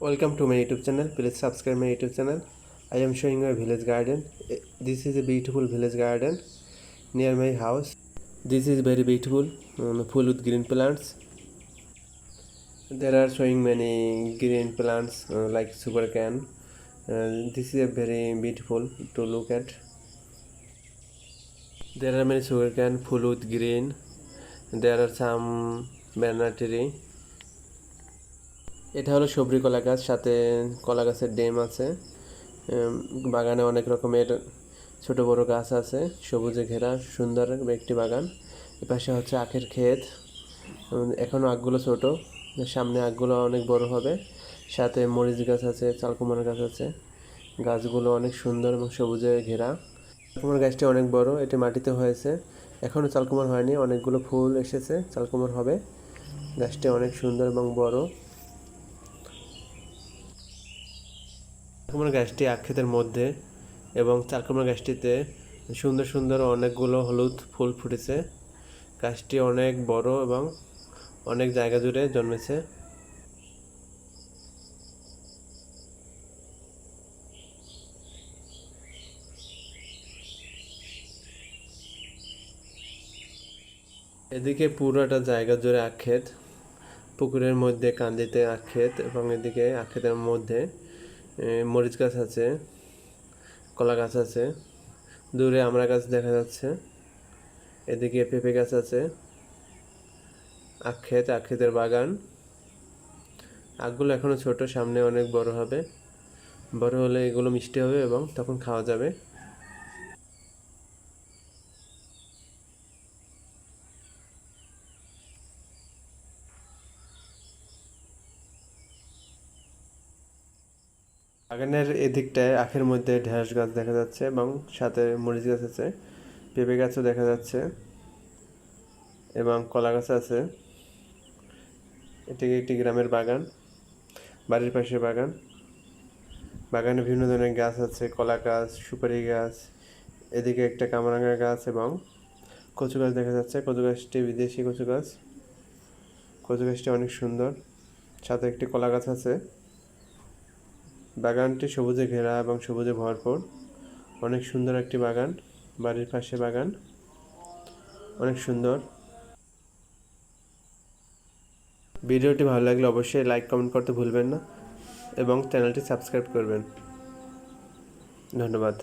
Welcome to my YouTube channel. Please subscribe my YouTube channel. I am showing a village garden. Eh, This is a beautiful village garden near my house. This is very beautiful, um, full with green plants. There are showing many green plants uh, like sugarcane. Uh, this is a very beautiful to look at. There are many sugarcane full with green. There are some banana tree. এটা হলো সবরি কলা গাছ সাথে কলা গাছের Dame আছে। বাগানে অনেক রকমের ছোট বড় গাছ আছে সবুজে ঘেরা সুন্দর একটি বাগান। এপাশে হচ্ছে আখের ক্ষেত। উম, এখনও আখগুলো ছোট সামনে আখগুলো অনেক বড় হবে। সাথে মরিচ গাছ আছে চালকুমার গাছ আছে। গাছগুলো অনেক সুন্দর এবং সবুজে ঘেরা। চালকুমার গাছটি অনেক বড় এটি মাটিতে হয়েছে। এখনও চালকুমার হয়নি অনেকগুলো ফুল এসেছে চালকুমার হবে। গাছটি অনেক সুন্দর এবং বড়। চালকুমার গাছটি আক্ষেতের মধ্যে এবং চালকুমার গাছটিতে সুন্দর সুন্দর অনেকগুলো হলুদ ফুল ফুটেছে। গাছটি অনেক বড় এবং অনেক জায়গা জুড়ে জন্মেছে। এদিকে পুরোটা জায়গা জুড়ে আক্ষেত পুকুরের মধ্যে কান্দিতে আক্ষেত এবং এদিকে আক্ষেতের মধ্যে মরিচ গাছ আছে, কলা গাছ আছে, দূরে আমরা গাছ দেখা যাচ্ছে, এদিকে পেঁপে গাছ আছে আক্ষেত আক্ষেতের বাগান। আখগুলো এখনও ছোট, সামনে অনেক বড় হবে। বড় হলে এগুলো মিষ্টি হবে এবং তখন খাওয়া যাবে। বাগানের এদিকটায় আখের মধ্যে ঢেঁড়স গাছ দেখা যাচ্ছে এবং সাথে মরিচ গাছ আছে, পেঁপে গাছও দেখা যাচ্ছে এবং কলা গাছ আছে। এটি একটি গ্রামের বাগান, বাড়ির পাশে বাগান। বাগানে বিভিন্ন ধরনের গাছ আছে, কলা গাছ, সুপারি গাছ, এদিকে একটা কামরাঙ্গা গাছ এবং কচু গাছ দেখা যাচ্ছে। কচু গাছটি বিদেশি কচু গাছ, কচু গাছটি অনেক সুন্দর। সাথে একটি কলা গাছ আছে। বাগানটি সবুজে ঘেরা এবং সবুজে ভরপুর। অনেক সুন্দর একটি বাগান, বাড়ির পাশে বাগান। অনেক সুন্দর। ভিডিওটি ভালো লাগলে অবশ্যই লাইক, কমেন্ট করতে ভুলবেন না এবং চ্যানেলটি সাবস্ক্রাইব করবেন। ধন্যবাদ।